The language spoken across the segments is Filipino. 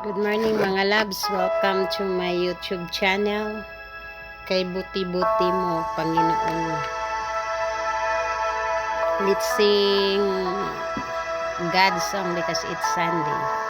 Good morning mga loves. Welcome to my YouTube channel. Kay buti-buti mo, Panginoon. Let's sing God's song because it's Sunday.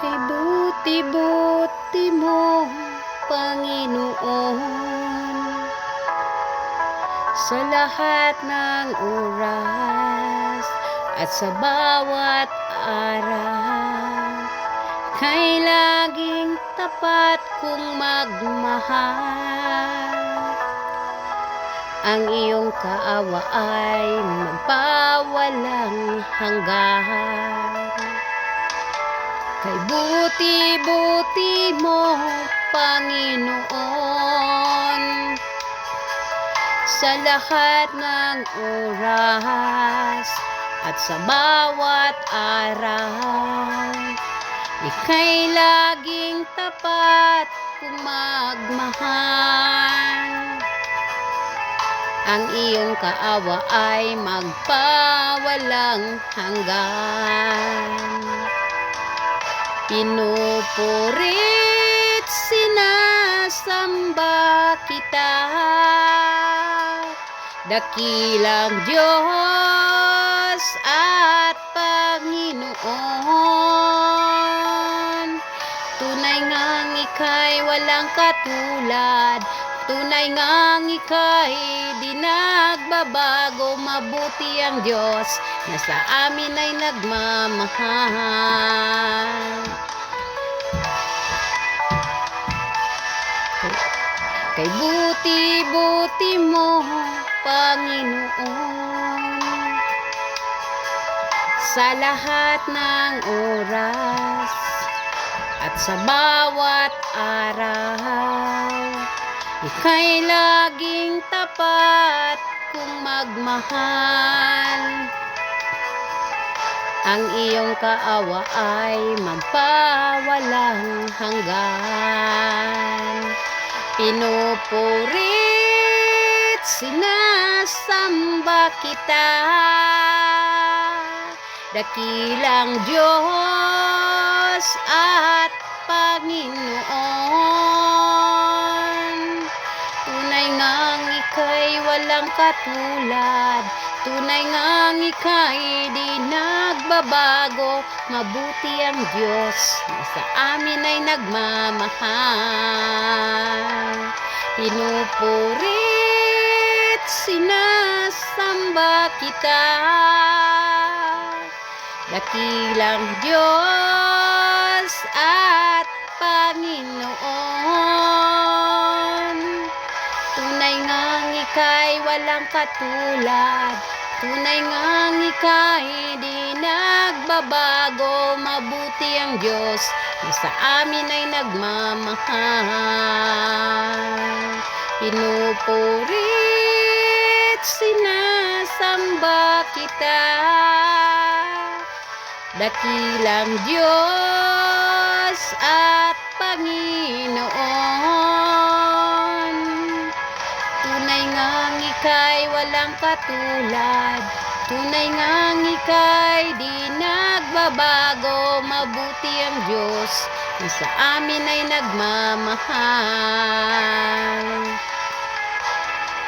Kay buti-buti mo, Panginoon, sa lahat ng oras at sa bawat araw, kay laging tapat kong magmahal. Ang iyong kaawa ay magpawalang hanggan. Kay buti-buti mo, Panginoon, sa lahat ng oras at sa bawat araw, ika'y laging tapat kung magmahal. Ang iyong kaawa ay magpawalang hanggan. Pinupurit, sinasamba kita. Dakilang Diyos at Panginoon. Tunay ngang ika'y walang katulad. Tunay ngang ika'y di nagbabago. Mabuti ang Diyos na sa amin ay nagmamahal Kay buti-buti mo, Panginoon. Sa lahat ng oras at sa bawat araw Ika'y laging tapat kung magmahal. Ang iyong kaawa ay magpawalang hanggan Pinupurit, sinasamba kita. Dakilang Diyos at Panginoon. Tunay ngang ika'y walang katulad. Tunay ngang ika'y di nagbabago. Mabuti ang Diyos na sa amin ay nagmamahal Pinupurit, sinasamba kita. Dakilang Diyos at Panginoon. Tunay ngang ika'y walang katulad Tunay ngang ika'y di nagbabago. Mabuti ang Diyos na sa amin ay nagmamahal. Pinupurit, sinasamba kita. Dakilang Diyos at Panginoon walang katulad. Tunay ngang ika'y di nagbabago. Mabuti ang Diyos na sa amin ay nagmamahal.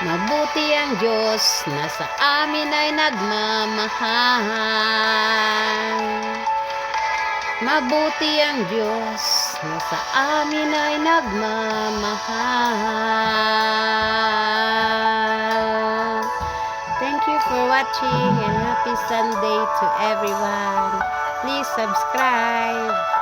Mabuti ang Diyos na sa amin ay nagmamahal. Mabuti ang Diyos na sa amin ay nagmamahal you for watching and happy Sunday to everyone. Please subscribe.